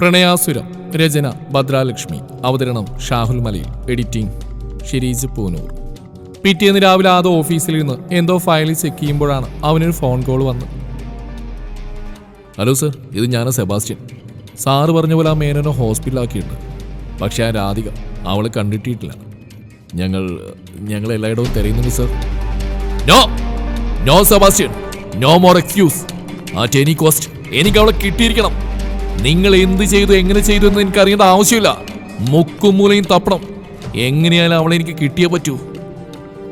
പ്രണയാസുരം രചന ഭദ്രാലക്ഷ്മി അവതരണം ഷാഹുൽ മലയിൽ എഡിറ്റിംഗ് ഷിരീജ് പൂനൂർ. പിറ്റേന്ന് രാവിലെ ആദ്യ ഓഫീസിൽ നിന്ന് എന്തോ ഫയൽ ചെക്ക് ചെയ്യുമ്പോഴാണ് അവനൊരു ഫോൺ കോൾ വന്നത് ഹലോ സർ ഇത് ഞാൻ സെബാസ്റ്റ്യൻ. സാറ് പറഞ്ഞ പോലെ ആ മേനോനെ ഹോസ്പിറ്റലാക്കിയിട്ടുണ്ട്. പക്ഷേ ആ രാധിക അവളെ കണ്ടിട്ടിട്ടില്ല. ഞങ്ങൾ ഞങ്ങൾ എല്ലായിടവും തിരയുന്നുണ്ട് sir. No no Sebastian. No more excuse. At any cost എനിക്ക് അവളെ കിട്ടിയിരിക്കണം. നിങ്ങൾ എന്ത് ചെയ്തു എങ്ങനെ ചെയ്തു എന്ന് എനിക്ക് അറിയേണ്ട ആവശ്യമില്ല. മുക്കും മൂലയും തപ്പണം. എങ്ങനെയാലും അവളെ എനിക്ക് കിട്ടിയേ പറ്റൂ.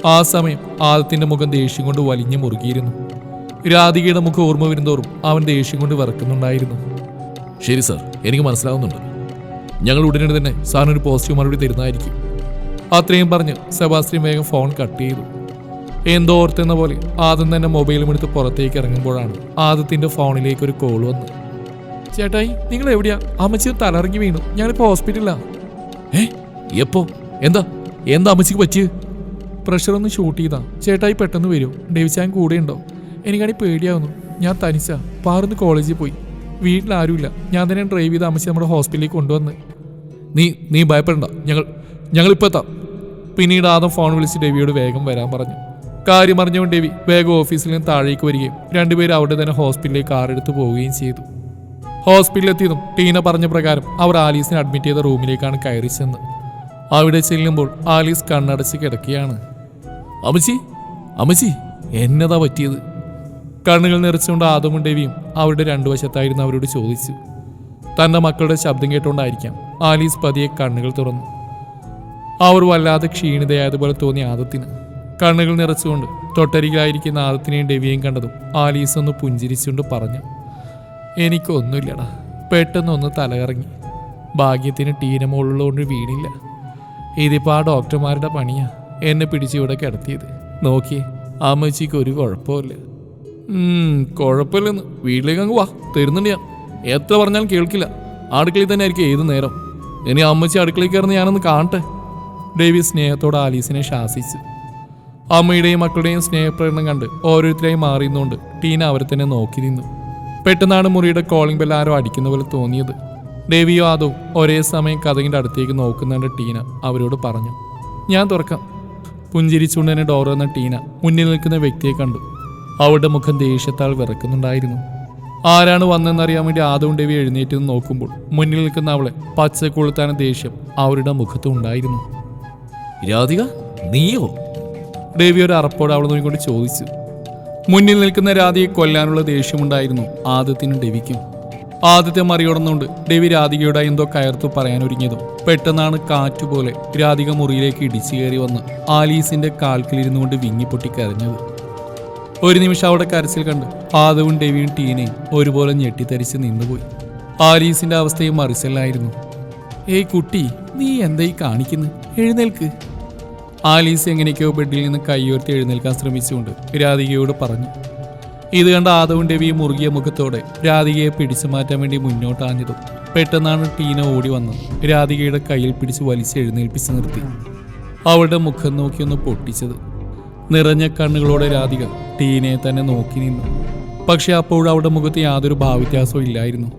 ആ സമയം ആദത്തിന്റെ മുഖം ദേഷ്യം കൊണ്ട് വലിഞ്ഞു മുറുകിയിരുന്നു. രാധികയുടെ മുഖം ഓർമ്മ വരുന്തോറും അവൻ ദേഷ്യം കൊണ്ട് വിറക്കുന്നുണ്ടായിരുന്നു. ശരി സാർ എനിക്ക് മനസ്സിലാവുന്നുണ്ട്. ഞങ്ങൾ ഉടനെ തന്നെ സാറിന് ഒരു പോസിറ്റീവ് മറുപടി തരുന്നതായിരിക്കും. അത്രയും പറഞ്ഞ് സെബാസ്റ്റ്യൻ വേഗം ഫോൺ കട്ട് ചെയ്തു. എന്തോ ഓർത്തെന്ന പോലെ ആദ്യം തന്നെ മൊബൈലും എടുത്ത് പുറത്തേക്ക് ഇറങ്ങുമ്പോഴാണ് ആദത്തിന്റെ ഫോണിലേക്ക് ഒരു കോൾ വന്നത്. ചേട്ടായി നിങ്ങൾ എവിടെയാ? അമ്മച്ചി തലറങ്ങി വീണു. ഞാനിപ്പോ ഹോസ്പിറ്റലിലാ. ഏ എപ്പോ? എന്താ? എന്താ അമ്മച്ചിക്ക് പറ്റിയത് പ്രഷർ ഒന്ന് ഷൂട്ട് ചെയ്താ. ചേട്ടായി പെട്ടെന്ന് വരൂ. ഡേവിച്ചാൻ കൂടെ ഉണ്ടോ? എനിക്കാണെങ്കിൽ പേടിയാവുന്നു. ഞാൻ തനിച്ചാ. പാറുന്ന് കോളേജിൽ പോയി. വീട്ടിൽ ആരുമില്ല. ഞാൻ തന്നെ ഡ്രൈവ് ചെയ്ത് അമ്മച്ചി നമ്മുടെ ഹോസ്പിറ്റലിൽ കൊണ്ടുവന്ന്. നീ നീ ഭയപ്പെടണ്ട. ഞങ്ങൾ ഞങ്ങൾ ഇപ്പോൾ എത്താം. പിന്നീട് ആദം ഫോൺ വിളിച്ച് ഡെവിയോട് വേഗം വരാൻ പറഞ്ഞു. കാര്യം അറിഞ്ഞുകൊണ്ട് ഡെവി വേഗം ഓഫീസിൽ നിന്ന് താഴേക്ക് വരികയും രണ്ടുപേരും അവിടെ തന്നെ ഹോസ്പിറ്റലിലേക്ക് കാറെടുത്ത് പോവുകയും ചെയ്തു. ഹോസ്പിറ്റലിലെത്തിയതും ടീന പറഞ്ഞ പ്രകാരം അവർ ആലീസിനെ അഡ്മിറ്റ് ചെയ്ത റൂമിലേക്കാണ് കയറി ചെന്ന് അവിടെ ചെല്ലുമ്പോൾ ആലീസ് കണ്ണടച്ച് കിടക്കുകയാണ്. അമ്മച്ചി അമ്മച്ചി എന്നതാ പറ്റിയത്? കണ്ണുകൾ നിറച്ചുകൊണ്ട് ആദമും ദേവിയും അവരുടെ രണ്ടു വശത്തായിരുന്നു അവരോട് ചോദിച്ചു. തന്റെ മക്കളുടെ ശബ്ദം കേട്ടുകൊണ്ടായിരിക്കാം ആലീസ് പതിയെ കണ്ണുകൾ തുറന്നു. അവർ വല്ലാതെ ക്ഷീണിതയായതുപോലെ തോന്നിയ ആദത്തിന്. കണ്ണുകൾ നിറച്ചുകൊണ്ട് തൊട്ടരികിലായിരിക്കുന്ന ആദത്തിനെയും ദേവിയെയും കണ്ടതും ആലീസ് ഒന്ന് പുഞ്ചിരിച്ചുകൊണ്ട് പറഞ്ഞു. എനിക്കൊന്നുമില്ലടാ. പെട്ടെന്നൊന്ന് തലകറങ്ങി. ഭാഗ്യത്തിന് ടീന മുകളിലുകൊണ്ട് വീണില്ല. ഇതിപ്പോൾ ആ ഡോക്ടർമാരുടെ പണിയാ. എന്നെ പിടിച്ച് ഇവിടെ കിടത്തിയത്. നോക്കിയേ അമ്മച്ചിക്ക് ഒരു കുഴപ്പമില്ല കുഴപ്പമില്ലെന്ന്. വീട്ടിലേക്ക് അങ്ങ് വാ. തരുന്നുണ്ട് ഞാൻ. എത്ര പറഞ്ഞാലും കേൾക്കില്ല. അടുക്കളയിൽ തന്നെ ആയിരിക്കും ഏത് നേരം. ഇനി അമ്മച്ചി അടുക്കളയിൽ കയറുന്ന ഞാനൊന്ന് കാണട്ടെ. ഡേവി സ്നേഹത്തോടെ ആലീസിനെ ശാസിച്ചു. അമ്മയുടെയും മക്കളുടെയും സ്നേഹപ്രകടനം കണ്ട് ഓരോരുത്തരെയും മാറിയുന്നുകൊണ്ട് ടീന അവരെ തന്നെ നോക്കി നിന്നു. പെട്ടെന്നാണ് മുറിയുടെ കോളിംഗ് ബെൽ ആരോ അടിക്കുന്ന പോലെ തോന്നിയത്. ദേവിയോ ആദവും ഒരേ സമയം കഥകിന്റെ അടുത്തേക്ക് നോക്കുന്നുണ്ട് ടീന അവരോട് പറഞ്ഞു ഞാൻ തുറക്കാം. പുഞ്ചിരിച്ചുകൊണ്ട് തന്നെ ഡോർ വന്ന ടീന മുന്നിൽ നിൽക്കുന്ന വ്യക്തിയെ കണ്ടു. അവളുടെ മുഖം ദേഷ്യത്താൽ വിറക്കുന്നുണ്ടായിരുന്നു. ആരാണ് വന്നതെന്നറിയാൻ വേണ്ടി ആദവും ദേവി എഴുന്നേറ്റ് നിന്ന് നോക്കുമ്പോൾ മുന്നിൽ നിൽക്കുന്ന അവളെ പച്ച കൊളുത്താന ദേഷ്യം അവരുടെ മുഖത്തും ഉണ്ടായിരുന്നു. രാധിക നീയോ? ദേവി ഒരു അറപ്പോടെ അവളെ നോക്കിക്കൊണ്ട് ചോദിച്ചു മുന്നിൽ നിൽക്കുന്ന രാധയെ കൊല്ലാനുള്ള ദേഷ്യമുണ്ടായിരുന്നു. ആദ്യത്തിന് ഡെവിക്കും ആദ്യത്തെ മറികടന്നുകൊണ്ട് ഡെവി രാധികയുടെ എന്തോ കയർത്തു പറയാനൊരുങ്ങിയതും പെട്ടെന്നാണ് കാറ്റുപോലെ രാധിക മുറിയിലേക്ക് ഇടിച്ചു കയറി വന്ന് ആലീസിന്റെ കാൽക്കിലിരുന്നു കൊണ്ട് വിങ്ങിപ്പൊട്ടി കരഞ്ഞത് ഒരു നിമിഷം അവിടെ കരച്ചിൽ കണ്ട് ആദവും ഡെവിയും ടീനയും ഒരുപോലെ ഞെട്ടിത്തരിച്ച് നിന്നുപോയി. ആലീസിന്റെ അവസ്ഥയും മറിച്ചല്ലായിരുന്നു. ഏയ് കുട്ടി നീ എന്തായി കാണിക്കുന്നു? എഴുന്നേൽക്ക്. ആലീസ് എങ്ങനെയൊക്കെയോ ബെഡിൽ നിന്ന് കൈയുയർത്തി എഴുന്നേൽക്കാൻ ശ്രമിച്ചുകൊണ്ട് രാധികയോട് പറഞ്ഞു ഇത് കണ്ട ആദവും രവിയും മുറുകിയ മുഖത്തോടെ രാധികയെ പിടിച്ചു മാറ്റാൻ വേണ്ടി മുന്നോട്ടാഞ്ഞതും പെട്ടെന്നാണ് ടീന ഓടി വന്നത്. രാധികയുടെ കയ്യിൽ പിടിച്ച് വലിച്ച് എഴുന്നേൽപ്പിച്ച് നിർത്തി. അവളുടെ മുഖം നോക്കിയൊന്ന് പൊട്ടിച്ചത്. നിറഞ്ഞ കണ്ണുകളോടെ രാധിക ടീനയെ തന്നെ നോക്കി നിന്നു. പക്ഷെ അപ്പോഴും അവളുടെ മുഖത്ത് യാതൊരു ഭാവവ്യത്യാസവും ഇല്ലായിരുന്നു.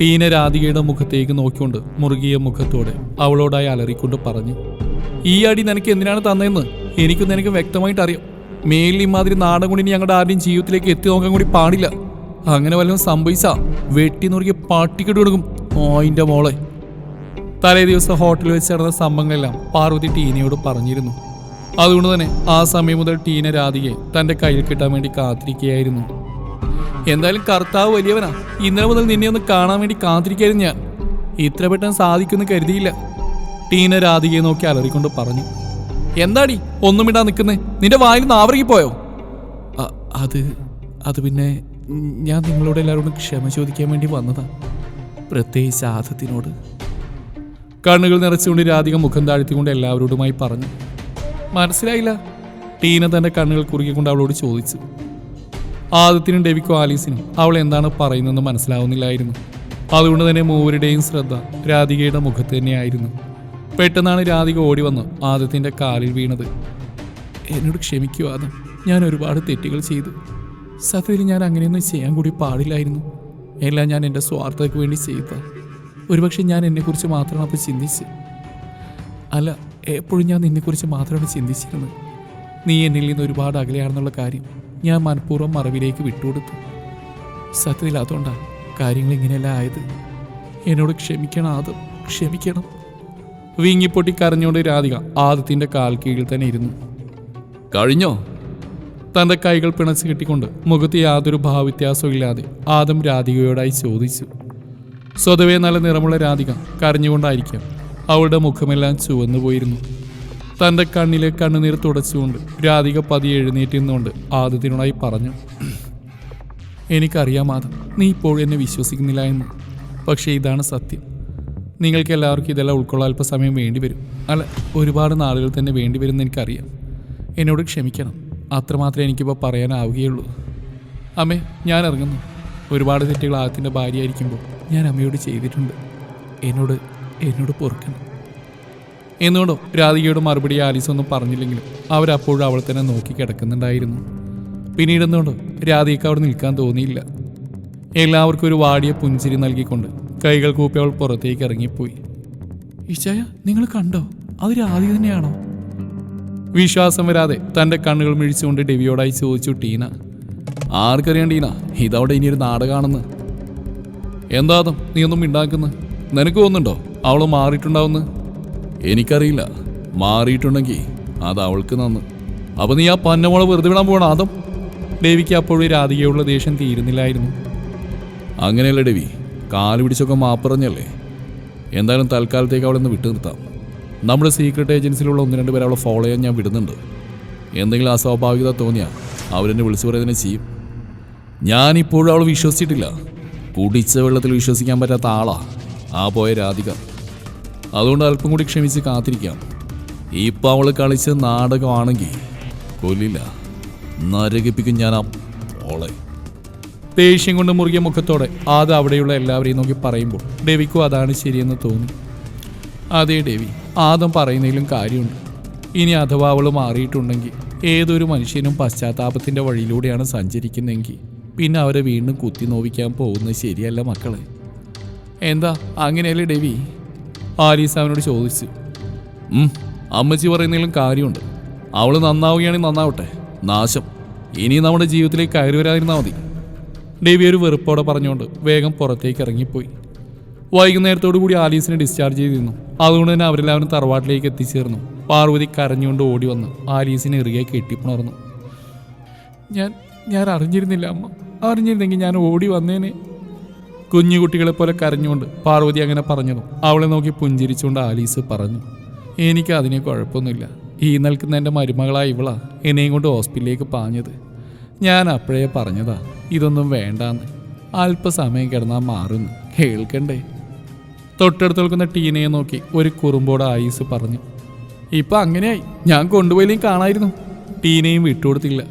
ടീന രാധികയുടെ മുഖത്തേക്ക് നോക്കിക്കൊണ്ട് മുറുകിയ മുഖത്തോടെ അവളോടായി അലറിക്കൊണ്ട് പറഞ്ഞു ഈ അടി നിനക്ക് എന്തിനാണ് തന്നതെന്ന് എനിക്കും നിനക്ക് വ്യക്തമായിട്ട് അറിയാം മേലിൽ ഇമാതിരി നാടൻ കൊണ്ട് ഞങ്ങളുടെ ആരുടെയും ജീവിതത്തിലേക്ക് എത്തി നോക്കാൻ കൂടി പാടില്ല. അങ്ങനെ വല്ലതും സംഭവിച്ചാ വെട്ടി നുറുക്കി പാട്ടിക്കിട്ട് കൊടുക്കും ഓയിന്റെ മോളെ. തലേ ദിവസം ഹോട്ടലിൽ വെച്ച് നടന്ന സംഭവങ്ങളെല്ലാം പാർവതി ടീനയോട് പറഞ്ഞിരുന്നു. അതുകൊണ്ട് തന്നെ ആ സമയം മുതൽ ടീന രാധികയെ തന്റെ കയ്യിൽ കിട്ടാൻ വേണ്ടി കാത്തിരിക്കുകയായിരുന്നു. എന്തായാലും കർത്താവ് വലിയവനാ. ഇന്നലെ മുതൽ നിന്നെ ഒന്ന് കാണാൻ വേണ്ടി കാത്തിരിക്കായിരുന്നു ഞാൻ. ഇത്ര പെട്ടെന്ന് സാധിക്കുമെന്ന് കരുതിയില്ല. ടീന രാധികയെ നോക്കി അലറിക്കൊണ്ട് പറഞ്ഞു എന്താടി? ഒന്നുമിടാ നിൽക്കുന്നേ. നിന്റെ വായിൽ നാവറങ്ങി പോയോ അത് അത് പിന്നെ ഞാൻ നിങ്ങളോട് എല്ലാവരോടും ക്ഷമ ചോദിക്കാൻ വേണ്ടി വന്നതാ. പ്രത്യേകിച്ച് ആദത്തിനോട്. കണ്ണുകൾ നിറച്ചുകൊണ്ട് രാധിക മുഖം താഴ്ത്തിക്കൊണ്ട് എല്ലാവരോടുമായി പറഞ്ഞു മനസ്സിലായില്ല. ടീന തന്റെ കണ്ണുകൾ കുറുകിക്കൊണ്ട് അവളോട് ചോദിച്ചു ആദത്തിനും ഡെവിക്കും ആലീസിനും അവൾ എന്താണ് പറയുന്നതെന്ന് മനസ്സിലാവുന്നില്ലായിരുന്നു. അതുകൊണ്ട് തന്നെ മൂവരുടെയും ശ്രദ്ധ രാധികയുടെ മുഖത്ത് തന്നെയായിരുന്നു. പെട്ടെന്നാണ് രാധിക ഓടി വന്ന്. ആദത്തിന്റെ കാലിൽ വീണത്. എന്നോട് ക്ഷമിക്കൂ ആദം. ഞാൻ ഒരുപാട് തെറ്റുകൾ ചെയ്തു. സത്യത്തിൽ ഞാൻ അങ്ങനെയൊന്നും ചെയ്യാൻ കൂടി പാടില്ലായിരുന്നു. എല്ലാം ഞാൻ എന്റെ സ്വാർത്ഥതയ്ക്ക് വേണ്ടി ചെയ്ത ഒരുപക്ഷെ ഞാൻ എന്നെക്കുറിച്ച് മാത്രമാണ് അപ്പോൾ ചിന്തിച്ച് അല്ല എപ്പോഴും ഞാൻ നിന്നെക്കുറിച്ച് മാത്രമാണ് ചിന്തിച്ചിരുന്നത്. നീ എന്നിൽ നിന്ന് ഒരുപാട് അകലെയാണെന്നുള്ള കാര്യം ഞാൻ മനഃപൂർവം മറവിലേക്ക് വിട്ടുകൊടുത്തു. സത്യത്തിൽ അതുകൊണ്ടാണ് കാര്യങ്ങൾ ഇങ്ങനെയല്ല ആയത്. എന്നോട് ക്ഷമിക്കണം ആദം. ക്ഷമിക്കണം. വീങ്ങിപ്പൊട്ടി കരഞ്ഞുകൊണ്ട് രാധിക ആദിത്യന്റെ കാൽ കീഴിൽ തന്നെ ഇരുന്നു. കഴിഞ്ഞോ? തന്റെ കൈകൾ പിണച്ച് കെട്ടിക്കൊണ്ട് മുഖത്ത് യാതൊരു ഭാവവ്യത്യാസവും ഇല്ലാതെ ആദം രാധികയോടായി ചോദിച്ചു. സ്വതവേ നല്ല നിറമുള്ള രാധിക കരഞ്ഞുകൊണ്ടായിരിക്കാം അവളുടെ മുഖമെല്ലാം ചുവന്നു പോയിരുന്നു. തന്റെ കണ്ണിലെ കണ്ണുനീർ തുടച്ചുകൊണ്ട് രാധിക പതിയെ എഴുന്നേറ്റ് നിന്നുകൊണ്ട് ആദത്തിനോടായി പറഞ്ഞു എനിക്കറിയാം ആദം നീ ഇപ്പോൾ എന്നെ വിശ്വസിക്കുന്നില്ല എന്ന്. പക്ഷേ ഇതാണ് സത്യം. നിങ്ങൾക്ക് എല്ലാവർക്കും ഇതെല്ലാം ഉൾക്കൊള്ളാൻ അല്പസമയം വേണ്ടിവരും. അല്ല ഒരുപാട് നാളുകൾ തന്നെ വേണ്ടി വരുമെന്ന് എനിക്കറിയാം. എന്നോട് ക്ഷമിക്കണം. അത്രമാത്രമേ എനിക്കിപ്പോൾ പറയാനാവുകയുള്ളൂ. അമ്മേ ഞാൻ ഇറങ്ങുന്നു ഒരുപാട് തെറ്റുകൾ ആദ്യത്തിന്റെ ഭാര്യയായിരിക്കുമ്പോൾ ഞാൻ അമ്മയോട് ചെയ്തിട്ടുണ്ട്. എന്നോട് എന്നോട് പൊറുക്കണം. എന്നോടോ രാധികയോട് മറുപടി ആലീസ് ഒന്നും പറഞ്ഞില്ലെങ്കിലും അവരപ്പോഴും അവൾ തന്നെ നോക്കി കിടക്കുന്നുണ്ടായിരുന്നു. പിന്നീട് രാധികക്ക് അവിടെ നിൽക്കാൻ തോന്നിയില്ല. എല്ലാവർക്കും ഒരു വാടിയ പുഞ്ചിരി നൽകിക്കൊണ്ട് കൈകൾ കൂപ്പി അവൾ പുറത്തേക്ക് ഇറങ്ങിപ്പോയി. ഈശായ നിങ്ങൾ കണ്ടോ? അവർ ആദ്യം തന്നെയാണോ? വിശ്വാസം വരാതെ തന്റെ കണ്ണുകൾ മിഴിച്ചുകൊണ്ട് ഡെവിയോടായി ചോദിച്ചു ടീന. ആർക്കറിയാം ടീന ഇതവിടെ ഇനിയൊരു നാടകമാണെന്ന് എന്താതും നീ ഒന്നും ഉണ്ടാക്കുന്ന നിനക്ക് തോന്നുന്നുണ്ടോ അവൾ മാറിയിട്ടുണ്ടാവുന്ന? എനിക്കറിയില്ല. മാറിയിട്ടുണ്ടെങ്കിൽ അത് അവൾക്ക് നന്ന്. അപ്പൊ നീ ആ പന്നമോളെ വെറുതെ വിടാൻ പോകണം ആദം? ഡേവിക്ക് അപ്പോഴും രാധികയുള്ള ദേഷ്യം തീരുന്നില്ലായിരുന്നു. അങ്ങനെയല്ല ഡെവി കാൽ പിടിച്ചൊക്കെ മാപ്പറഞ്ഞല്ലേ? എന്തായാലും തൽക്കാലത്തേക്ക് അവളെ ഒന്ന് വിട്ടു നിർത്താം നമ്മുടെ സീക്രട്ട് ഏജൻസിയിലുള്ള ഒന്ന് രണ്ട് പേരെ അവളെ ഫോളോ ചെയ്യാൻ ഞാൻ വിടുന്നുണ്ട്. എന്തെങ്കിലും അസ്വാഭാവികത തോന്നിയാൽ അവരെന്നെ വിളിച്ചു പറയുന്നതിനെ ചെയ്യും. ഞാനിപ്പോഴും അവൾ വിശ്വസിച്ചിട്ടില്ല. കുടിച്ച വെള്ളത്തിൽ വിശ്വസിക്കാൻ പറ്റാത്ത ആളാ ആ പോയ രാധിക. അതുകൊണ്ട് അല്പം കൂടി ക്ഷമിച്ച് കാത്തിരിക്കാം. ഇപ്പം അവൾ കളിച്ച നാടകമാണെങ്കിൽ കൊല്ലില്ല. നരകിപ്പിക്കും ഞാൻ ആ ഓളെ ദേഷ്യം കൊണ്ട് മുറുകിയ മുഖത്തോടെ അത് അവിടെയുള്ള എല്ലാവരെയും നോക്കി പറയുമ്പോൾ ഡേവിക്കും അതാണ് ശരിയെന്ന് തോന്നി. അതേ ഡേവി. ആദം പറയുന്നതിലും കാര്യമുണ്ട്. ഇനി അഥവാ അവൾ മാറിയിട്ടുണ്ടെങ്കിൽ ഏതൊരു മനുഷ്യനും പശ്ചാത്താപത്തിന്റെ വഴിയിലൂടെയാണ് സഞ്ചരിക്കുന്നതെങ്കിൽ പിന്നെ അവരെ വീണ്ടും കുത്തി നോവിക്കാൻ പോകുന്നത് ശരിയല്ല മക്കളെ. എന്താ? അങ്ങനെയല്ലേ ഡേവി? ആലീസ് അവനോട് ചോദിച്ചു. അമ്മച്ചി പറയുന്നതിലും കാര്യമുണ്ട്. അവൾ നന്നാവുകയാണെങ്കിൽ നന്നാവട്ടെ. നാശം. ഇനി നമ്മുടെ ജീവിതത്തിലേക്ക് കയറി വരാതിരുന്നാൽ മതി. ഡേവി ഒരു വെറുപ്പോടെ പറഞ്ഞുകൊണ്ട് വേഗം പുറത്തേക്ക് ഇറങ്ങിപ്പോയി. വൈകുന്നേരത്തോടു കൂടി ആലീസിനെ ഡിസ്ചാർജ് ചെയ്തിരുന്നു അതുകൊണ്ട് തന്നെ അവരെല്ലാവരും തറവാട്ടിലേക്ക് എത്തിച്ചേർന്നു. പാർവതി കരഞ്ഞുകൊണ്ട് ഓടി വന്ന് ആലീസിനെ ഇറുകെ കെട്ടിപ്പുണർന്നു. ഞാൻ ഞാൻ അറിഞ്ഞിരുന്നില്ല അമ്മ. അറിഞ്ഞിരുന്നെങ്കിൽ ഞാൻ ഓടി വന്നേനെ. കുഞ്ഞു കുട്ടികളെ പോലെ കരഞ്ഞുകൊണ്ട് പാർവതി അങ്ങനെ പറഞ്ഞതും അവളെ നോക്കി പുഞ്ചിരിച്ചുകൊണ്ട് ആലീസ് പറഞ്ഞു. എനിക്ക് അതിനെ കുഴപ്പമൊന്നുമില്ല. ഈ നിൽക്കുന്ന എന്റെ മരുമകളായ ഇവളാ എന്നെയും കൊണ്ട് ഹോസ്പിറ്റലിലേക്ക് പാഞ്ഞത്. ഞാൻ അപ്പോഴേ പറഞ്ഞതാ. ഇതൊന്നും വേണ്ടാന്ന്. അല്പസമയം കിടന്നാൽ മാറുന്നു. കേൾക്കണ്ടേ? തൊട്ടടുത്ത് നിൽക്കുന്ന ടീനയെ നോക്കി ഒരു കുറുമ്പോടെ ആയുസ് പറഞ്ഞു. ഇപ്പം അങ്ങനെയായി. ഞാൻ കൊണ്ടുപോയില്ലേ കാണായിരുന്നു. ടീനയും വിട്ടുകൊടുത്തില്ല.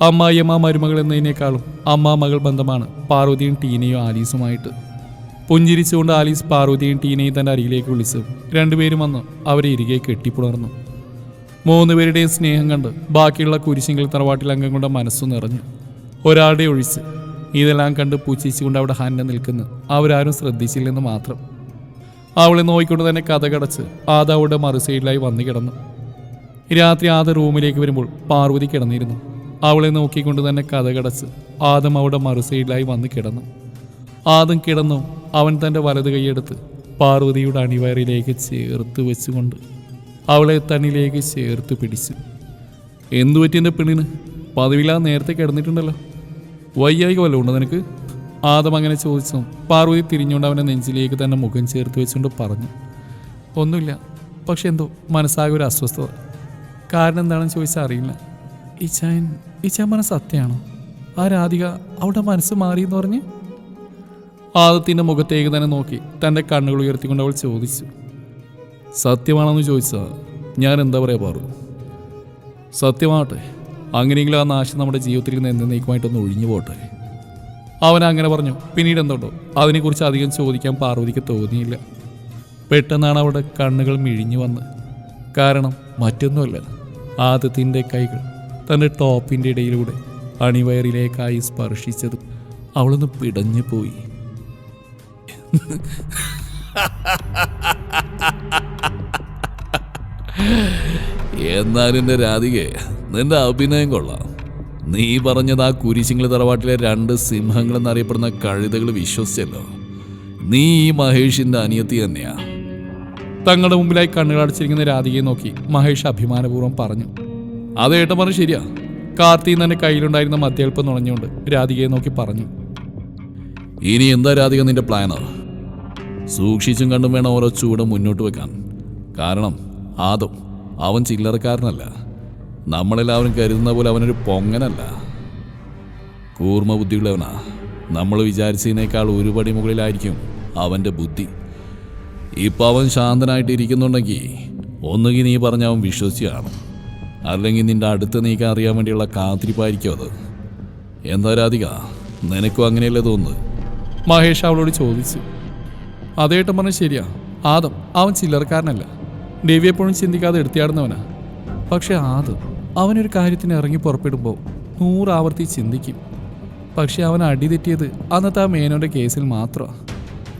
അമ്മായിയമ്മ മരുമകൾ എന്നതിനേക്കാളും അമ്മ മകൾ ബന്ധമാണ് പാർവതിയും ടീനയും ആലീസുമായിട്ട്. പുഞ്ചിരിച്ചുകൊണ്ട് ആലീസ് പാർവതിയും ടീനയും തന്റെ അരികിലേക്ക് വിളിച്ചു. രണ്ടുപേരും വന്ന് അവരെ ഇരികെ കെട്ടിപ്പുണർന്നു. മൂന്നുപേരുടെയും സ്നേഹം കണ്ട് ബാക്കിയുള്ള കുരിശിങ്കൽ തറവാട്ടിൽ അംഗങ്ങളുടെ മനസ്സു നിറഞ്ഞു. ഒരാളുടെ ഒഴിച്ച് ഇതെല്ലാം കണ്ട് പൂച്ചിച്ചുകൊണ്ട് അവിടെ ഹന്ന നിൽക്കുന്നു. അവരാരും ശ്രദ്ധിച്ചില്ലെന്ന് മാത്രം. അവളെ നോക്കിക്കൊണ്ട് തന്നെ കഥ കടച്ച് ആദ അവളുടെ മറുസൈഡിലായി വന്നു കിടന്നു. രാത്രി ആദ റൂമിലേക്ക് വരുമ്പോൾ പാർവതി കിടന്നിരുന്നു. അവളെ നോക്കിക്കൊണ്ട് തന്നെ കഥ കടച്ച് ആദം അവിടെ മറുസൈഡിലായി വന്ന് കിടന്നു. ആദം കിടന്നു. അവൻ തന്റെ വലത് കൈയെടുത്ത് പാർവതിയുടെ അണിവയറിലേക്ക് ചേർത്ത് വെച്ചുകൊണ്ട് അവളെ തന്നിലേക്ക് ചേർത്ത് പിടിച്ചു. എന്തു പറ്റി എന്റെ പെണ്ണിന്? പതിവില്ലാതെ നേരത്തെ കിടന്നിട്ടുണ്ടല്ലോ. വയ്യായിക വല്ലതും ഉണ്ടോ നിനക്ക്? ആദം അങ്ങനെ ചോദിച്ചു. പാർവതി തിരിഞ്ഞുകൊണ്ട് അവന്റെ നെഞ്ചിലേക്ക് തന്നെ മുഖം ചേർത്ത് വെച്ചുകൊണ്ട് പറഞ്ഞു. ഒന്നുമില്ല. പക്ഷെ എന്തോ മനസ്സാകെ ഒരു അസ്വസ്ഥത. കാരണം എന്താണെന്ന് ചോദിച്ചാൽ അറിയില്ല. ഈച്ചായൻ ഇച്ചാൻ പറഞ്ഞ സത്യമാണോ? ആ രാധിക അവിടെ മനസ്സ് മാറിയെന്ന് പറഞ്ഞ്? ആദത്തിന്റെ മുഖത്തേക്ക് തന്നെ നോക്കി തന്റെ കണ്ണുകൾ ഉയർത്തിക്കൊണ്ട് അവൾ ചോദിച്ചു. സത്യമാണോ എന്ന് ചോദിച്ചാൽ ഞാൻ എന്താ പറയാ പാറു സത്യമാവട്ടെ അങ്ങനെയെങ്കിലും ആ നാശം നമ്മുടെ ജീവിതത്തിൽ നിന്ന് എന്നേക്കുമായിട്ടൊന്ന് ഒഴിഞ്ഞു പോട്ടെ. അവൻ അങ്ങനെ പറഞ്ഞു. പിന്നീട് എന്തുണ്ടോ? അതിനെക്കുറിച്ച് അധികം ചോദിക്കാൻ പാർവതിക്ക് തോന്നിയില്ല. പെട്ടെന്നാണ് അവളുടെ കണ്ണുകൾ മിഴിഞ്ഞു വന്ന്. കാരണം മറ്റൊന്നുമല്ല. ആദ്യത്തിന്റെ കൈകൾ തന്റെ ടോപ്പിന്റെ ഇടയിലൂടെ അണിവയറിലേക്കായി സ്പർശിച്ചതും അവളൊന്ന് പിടഞ്ഞു പോയി. എന്നാലും രാധികെ? നിന്റെ അഭിനയം കൊള്ളാം. നീ പറഞ്ഞത് ആ കുരിശിങ്ങളി തറവാട്ടിലെ രണ്ട് സിംഹങ്ങൾ എന്നറിയപ്പെടുന്ന കഴുതകൾ വിശ്വസിച്ചല്ലോ. നീ ഈ മഹേഷിന്റെ അനിയത്തി തന്നെയാ. തങ്ങളുടെ മുമ്പിലായി കണ്ണുകളടച്ചിരിക്കുന്ന രാധികയെ നോക്കി മഹേഷ് അഭിമാനപൂർവം പറഞ്ഞു. അത് ഏട്ടൻ പറഞ്ഞു ശരിയാ. കാർത്തി തന്നെ കയ്യിലുണ്ടായിരുന്ന മദ്യൽപ്പം നുണഞ്ഞുകൊണ്ട് രാധികയെ നോക്കി പറഞ്ഞു. ഇനി എന്താ രാധിക നിന്റെ പ്ലാനോ? സൂക്ഷിച്ചും കണ്ടും വേണം ഓരോ ചൂടും മുന്നോട്ട് വെക്കാൻ. കാരണം ആദം അവൻ ചില്ലറക്കാരനല്ല. നമ്മളെല്ലാവരും കരുതുന്ന പോലെ അവനൊരു പൊങ്ങനല്ല. കൂർമ്മ ബുദ്ധിയുള്ളവനാ നമ്മൾ വിചാരിച്ചതിനേക്കാൾ ഒരുപടി മുകളിലായിരിക്കും അവന്റെ ബുദ്ധി. ഇപ്പം അവൻ ശാന്തനായിട്ട് ഇരിക്കുന്നുണ്ടെങ്കിൽ ഒന്നുകിൽ നീ പറഞ്ഞ അവൻ വിശ്വസിയാണ്. അല്ലെങ്കിൽ നിന്റെ അടുത്ത് നീക്കാൻ അറിയാൻ വേണ്ടിയുള്ള കാത്തിരിപ്പായിരിക്കും അത്. എന്താ രാധിക? നിനക്കും അങ്ങനെയല്ലേ തോന്നുന്നത്? മഹേഷ് അവളോട് ചോദിച്ചു. അതേട്ടം പറഞ്ഞ ശരിയാ. ആദം അവൻ ചില്ലറക്കാരനല്ല. ദേവിയെപ്പോഴും ചിന്തിക്കാതെ എടുത്തിയാടുന്നവനാ. പക്ഷെ ആദം അവനൊരു കാര്യത്തിന് ഇറങ്ങി പുറപ്പെടുമ്പോൾ നൂറാവർത്തി ചിന്തിക്കും. പക്ഷെ അവൻ അടി തെറ്റിയത് അന്നത്തെ ആ മേനോന്റെ കേസിൽ മാത്രമാണ്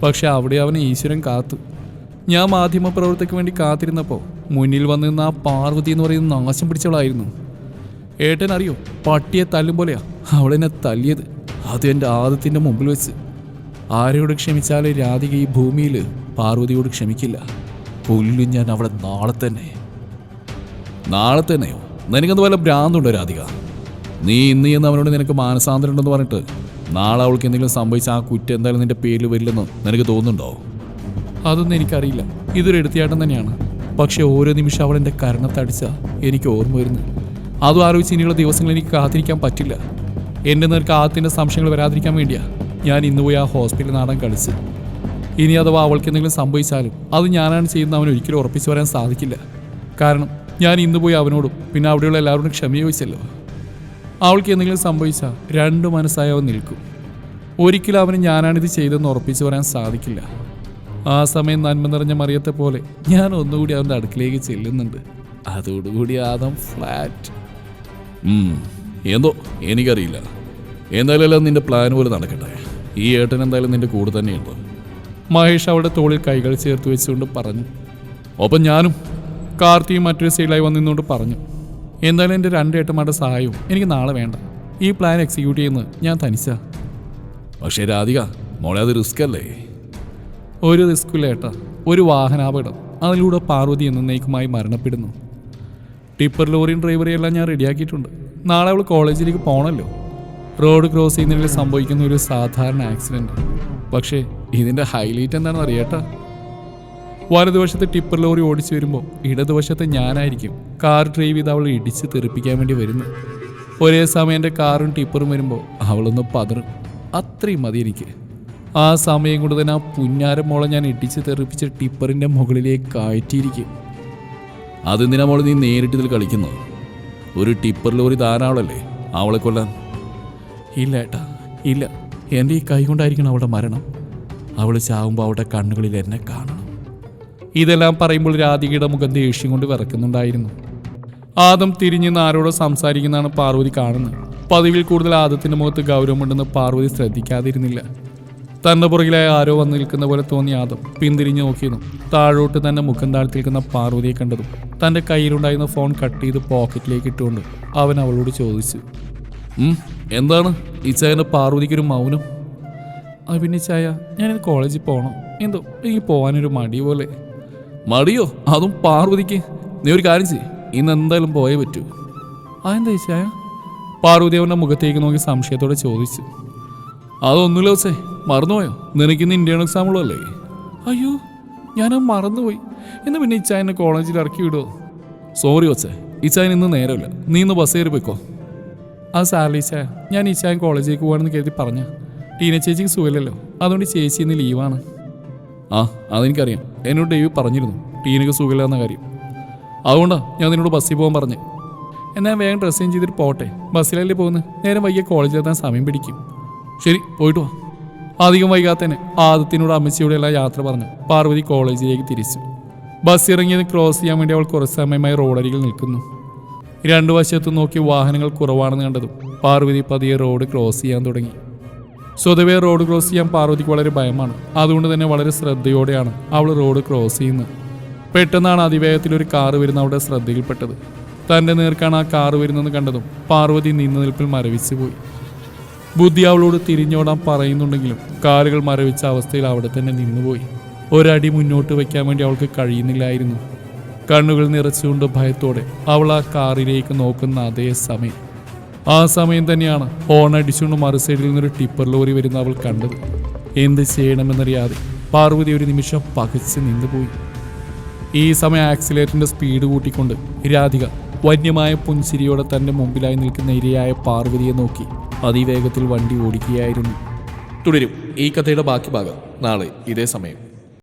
പക്ഷെ അവിടെ അവനെ ഈശ്വരൻ കാത്തു. ഞാൻ മാധ്യമപ്രവർത്തകർക്ക് വേണ്ടി കാത്തിരുന്നപ്പോൾ മുന്നിൽ വന്നു നിന്ന ആ പാർവതി എന്ന് പറയുന്ന നാശം പിടിച്ചവളായിരുന്നു. ഏട്ടൻ അറിയോ പട്ടിയെ തല്ലും പോലെയാ അവളെന്നെ തല്ലിയത്. അത് എന്റെ ആദത്തിന്റെ മുമ്പിൽ വെച്ച്. ആരോട് ക്ഷമിച്ചാലേ രാധിക ഈ ഭൂമിയിൽ പാർവതിയോട് ക്ഷമിക്കില്ല. കൊല്ലും ഞാൻ അവിടെ നാളെ തന്നെ. നാളെ തന്നെയോ? നിനക്കെന്ത് വല്ല ഭ്രാന്തുണ്ടോ രാധിക? നീ ഇന്ന് എന്ന് അവനോട് നിനക്ക് മാനസാന്തരം ഉണ്ടെന്ന് പറഞ്ഞിട്ട് നാളെ അവൾക്ക് എന്തെങ്കിലും സംഭവിച്ച ആ കുറ്റം എന്തായാലും നിന്റെ പേരിൽ വരില്ലെന്ന് നിനക്ക് തോന്നുന്നുണ്ടോ? അതൊന്നും എനിക്കറിയില്ല. ഇതൊരു എടുത്തിയാട്ടം തന്നെയാണ്. പക്ഷേ ഓരോ നിമിഷം അവൾ എന്റെ കരണത്തടിച്ച എനിക്ക് ഓർമ്മ വരുന്നു അതും ആലോചിച്ച് ഇനിയുള്ള ദിവസങ്ങൾ എനിക്ക് കാത്തിരിക്കാൻ പറ്റില്ല. എന്റെ നേർക്ക് ആദ്യത്തിന്റെ സംശയങ്ങൾ വരാതിരിക്കാൻ വേണ്ടിയാ ഞാൻ ഇന്ന് പോയി ആ ഹോസ്പിറ്റലിൽ നാടൻ കളിച്ച് ഇനി അഥവാ അവൾക്ക് എന്തെങ്കിലും സംഭവിച്ചാലും അത് ഞാനാണ് ചെയ്യുന്ന അവൻ ഒരിക്കലും ഉറപ്പിച്ചു വരാൻ സാധിക്കില്ല. കാരണം ഞാൻ ഇന്ന് പോയി അവനോടും പിന്നെ അവിടെയുള്ള എല്ലാവരോടും ക്ഷമ ചോദിച്ചല്ലോ. അവൾക്ക് എന്തെങ്കിലും സംഭവിച്ചാൽ രണ്ടു മനസ്സായി അവൻ നിൽക്കും. ഒരിക്കലും അവന് ഞാനാണിത് ചെയ്തതെന്ന് ഉറപ്പിച്ചു പറയാൻ സാധിക്കില്ല. ആ സമയം നന്മ നിറഞ്ഞ മറിയത്തെ പോലെ ഞാൻ ഒന്നുകൂടി അവന്റെ അടുക്കിലേക്ക് ചെല്ലുന്നുണ്ട്. അതോടുകൂടി ആദം ഫ്ലാറ്റ് എന്തോ എനിക്കറിയില്ല. എന്തായാലും എല്ലാം നിന്റെ പ്ലാൻ പോലെ നടക്കട്ടെ. ഈ ഏട്ടൻ എന്തായാലും നിന്റെ കൂടെ തന്നെയുണ്ട്. മഹേഷ് അവളുടെ തോളിൽ കൈകൾ ചേർത്ത് വെച്ചുകൊണ്ട് പറഞ്ഞു. ഒപ്പം ഞാനും കാർത്തിയും മറ്റൊരു സൈഡിലായി വന്നു നിന്നുകൊണ്ട് പറഞ്ഞു എന്തായാലും എന്റെ രണ്ട് ഏട്ടന്മാരുടെ സഹായവും എനിക്ക് നാളെ വേണ്ട. ഈ പ്ലാൻ എക്സിക്യൂട്ട് ചെയ്യുന്നത് ഞാൻ തനിച്ചാ. പക്ഷേ രാധിക മോളെ അത് റിസ്ക് അല്ലേ? ഒരു റിസ്ക്കില്ല ഏട്ടാ. ഒരു വാഹനാപകടം. അതിലൂടെ പാർവതി എന്ന എന്നേക്കുമായി മരണപ്പെടുന്നു. ടിപ്പർ ലോറിയും ഡ്രൈവറെയെല്ലാം ഞാൻ റെഡിയാക്കിയിട്ടുണ്ട് നാളെ അവൾ കോളേജിലേക്ക് പോകണമല്ലോ റോഡ് ക്രോസ് ചെയ്യുന്നതിൽ സംഭവിക്കുന്ന ഒരു സാധാരണ ആക്സിഡന്റ് പക്ഷേ ഇതിന്റെ ഹൈലൈറ്റ് എന്താണെന്ന് അറിയട്ടാ വലതുവശത്ത് ടിപ്പർ ലോറി ഓടിച്ചു വരുമ്പോൾ ഇടതുവശത്ത് ഞാനായിരിക്കും. കാർ ഡ്രൈവ് ചെയ്ത് അവൾ ഇടിച്ച് തെറിപ്പിക്കാൻ വേണ്ടി വരുന്നു. ഒരേ സമയം എന്റെ കാറും ടിപ്പറും വരുമ്പോൾ അവളൊന്ന് പതറും. അത്രയും മതി എനിക്ക്. ആ സമയം കൊണ്ട് തന്നെ ആ പുന്നാരം മോളെ ഞാൻ ഇടിച്ച് തെറിപ്പിച്ച് ടിപ്പറിന്റെ മുകളിലേക്ക് കയറ്റിയിരിക്കും. അതെന്തിനാ മോളെ നീ നേരിട്ട് ഇതിൽ കളിക്കുന്നത് ഒരു ടിപ്പർ ലോറി ധാരാളല്ലേ? അവളെ കൊല്ലാൻ. ഇല്ല ഏട്ടാ ഇല്ല. എന്റെ ഈ കൈ കൊണ്ടായിരിക്കണം അവളുടെ മരണം. അവൾ ചാവുമ്പോൾ അവളുടെ കണ്ണുകളിൽ എന്നെ കാണണം ഇതെല്ലാം പറയുമ്പോൾ രാധികയുടെ മുഖം ദേഷ്യം കൊണ്ട് വിറക്കുന്നുണ്ടായിരുന്നു ആദം തിരിഞ്ഞ് നാരോട് സംസാരിക്കുന്നതാണ് പാർവതി കാണുന്നത്. പതിവിൽ കൂടുതൽ ആദത്തിന്റെ മുഖത്ത് ഗൗരവമുണ്ടെന്ന് പാർവതി ശ്രദ്ധിക്കാതിരുന്നില്ല. തന്റെ പുറകിലായി ആരോ വന്നു നിൽക്കുന്ന പോലെ തോന്നിയ ആദം. പിന്തിരിഞ്ഞു നോക്കിയതും താഴോട്ട് തന്നെ മുഖം താഴ്ത്തി നിൽക്കുന്ന പാർവതിയെ കണ്ടതും തന്റെ കയ്യിലുണ്ടായിരുന്ന ഫോൺ കട്ട് ചെയ്ത് പോക്കറ്റിലേക്ക് ഇട്ടുകൊണ്ട് അവൻ അവളോട് ചോദിച്ചു. എന്താണ്? ഇച്ചായന്റെ പാർവതിക്കൊരു മൗനം? അത് പിന്നെ ഞാനിത് കോളേജിൽ പോകണം എന്തോ എനിക്ക് പോകാനൊരു മടി പോലെ. മടിയോ അതും പാർവതിക്ക്. നീ ഒരു കാര്യം ചെയ്യ്. ഇന്ന് എന്തായാലും പോയേ പറ്റൂ. അതെന്താ ചായ പാർവതി അവന്റെ മുഖത്തേക്ക് നോക്കി സംശയത്തോടെ ചോദിച്ചു. അതൊന്നുമില്ല ദിവസേ മറന്നുപോയോ? നിനക്കിന്ന് ഇന്ത്യൻ എക്സാം ഉള്ളതല്ലേ? അയ്യോ ഞാനത് മറന്നുപോയി. എന്ന് പിന്നെ ഇച്ചായനെ കോളേജിൽ ഇറക്കി വിടുമോ സോറി വച്ചേ ഇച്ചായൻ ഇന്ന് നേരമില്ല. നീ ഇന്ന് ബസ് കയറി പോയിക്കോ. അത് സാറിൽ ചായ ഞാൻ ഇച്ചായൻ കോളേജിലേക്ക് പോകാനെന്ന് കരുതി പറഞ്ഞ. ടീന ചേച്ചിക്ക് സുഖമില്ലല്ലോ. അതുകൊണ്ട് ചേച്ചി ഇന്ന് ലീവാണ് ആ അതെനിക്കറിയാം. എന്നോട് ഡേവി പറഞ്ഞിരുന്നു ടീനക്ക് സുഖമില്ല എന്ന കാര്യം. അതുകൊണ്ടാണ് ഞാൻ നിന്നോട് ബസ്സിൽ പോകാൻ പറഞ്ഞു. എന്നാൽ വേഗം ഡ്രസ്സ് ചേഞ്ച് ചെയ്തിട്ട് പോട്ടെ ബസ്സിലല്ലേ പോകുന്നത് നേരം വൈകിയ കോളേജിലെത്താൻ സമയം പിടിക്കും. ശരി പോയിട്ട് വാ. അധികം വൈകാതെ തന്നെ ആദത്തിനോട് അമ്മച്ചിയോട് എല്ലാം യാത്ര പറഞ്ഞു പാർവതി കോളേജിലേക്ക് തിരിച്ചു. ബസ് ഇറങ്ങിയത് ക്രോസ് ചെയ്യാൻ വേണ്ടി അവൾ കുറച്ച് സമയമായി റോഡരികിൽ നിൽക്കുന്നു. രണ്ടു വശത്തും നോക്കി വാഹനങ്ങൾ കുറവാണെന്ന് കണ്ടതും പാർവതി പതിയെ റോഡ് ക്രോസ് ചെയ്യാൻ തുടങ്ങി. സ്വതവേ റോഡ് ക്രോസ് ചെയ്യാൻ പാർവതിക്ക് വളരെ ഭയമാണ്. അതുകൊണ്ട് തന്നെ വളരെ ശ്രദ്ധയോടെയാണ് അവൾ റോഡ് ക്രോസ് ചെയ്യുന്നത്. പെട്ടെന്നാണ് അതിവേഗത്തിൽ ഒരു കാറ് വരുന്ന അവളുടെ ശ്രദ്ധയിൽപ്പെട്ടത്. തന്റെ നേർക്കാണ് ആ കാറ് വരുന്നെന്ന് കണ്ടതും പാർവതി നിന്ന നിൽപ്പിൽ മരവിച്ചു പോയി. ബുദ്ധി അവളോട് തിരിഞ്ഞോടാൻ പറയുന്നുണ്ടെങ്കിലും കാറുകൾ മരവിച്ച അവസ്ഥയിൽ അവിടെ തന്നെ നിന്നുപോയി. ഒരടി മുന്നോട്ട് വയ്ക്കാൻ വേണ്ടി അവൾക്ക് കഴിയുന്നില്ലായിരുന്നു. കണ്ണുകൾ നിറച്ചുകൊണ്ട് ഭയത്തോടെ അവൾ ആ കാറിലേക്ക് നോക്കുന്ന അതേ സമയം ആ സമയം തന്നെയാണ് ഹോൺ അടിച്ചുകൊണ്ട് മറുസൈഡിൽ നിന്നൊരു ടിപ്പർ ലോറി വരുന്ന അവൾ കണ്ടത്. എന്ത് ചെയ്യണമെന്നറിയാതെ പാർവതി ഒരു നിമിഷം പകച്ച് നിന്നുപോയി. ഈ സമയം ആക്സിലേറ്ററിന്റെ സ്പീഡ് കൂട്ടിക്കൊണ്ട് രാധിക വന്യമായ പുഞ്ചിരിയോടെ തന്റെ മുമ്പിലായി നിൽക്കുന്ന ഇരയായ പാർവതിയെ നോക്കി. അതിവേഗത്തിൽ വണ്ടി ഓടിക്കുകയായിരുന്നു. തുടരും. ഈ കഥയുടെ ബാക്കി ഭാഗം നാളെ ഇതേ സമയം.